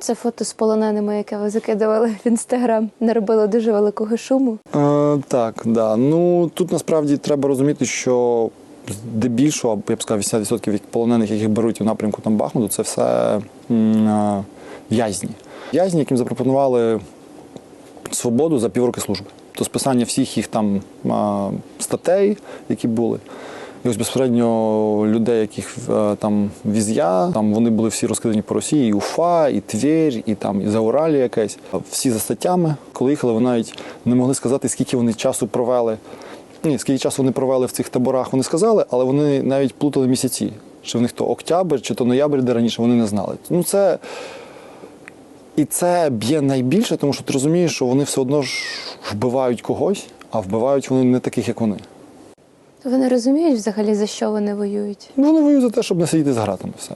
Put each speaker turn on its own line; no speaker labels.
Це фото з полоненими, яке ви закидували в інстаграм, не робило дуже великого шуму.
Е, так, да. Ну тут насправді треба розуміти, що здебільшого, я б сказав, 80% від полонених, яких беруть у напрямку там Бахмуту, це все е, в'язні. В'язні, яким запропонували свободу за півроки служби. То списання всіх їх там е, статей, які були. І ось безпосередньо людей, яких е, там віз'я, там вони були всі розкидані по Росії, і Уфа, і Тверь, і там і Зауралі якесь. Всі за статтями. Коли їхали, вони навіть не могли сказати, скільки вони часу провели. Ні, скільки часу вони провели в цих таборах, вони сказали, але вони навіть плутали місяці. Чи в них то октябрь, чи то ноябрь, де раніше вони не знали. Ну це. І це б'є найбільше, тому що ти розумієш, що вони все одно ж вбивають когось, а вбивають вони не таких, як вони.
Вони розуміють взагалі, за що вони воюють?
Ну, вони воюють за те, щоб не сидіти з гратами. Все.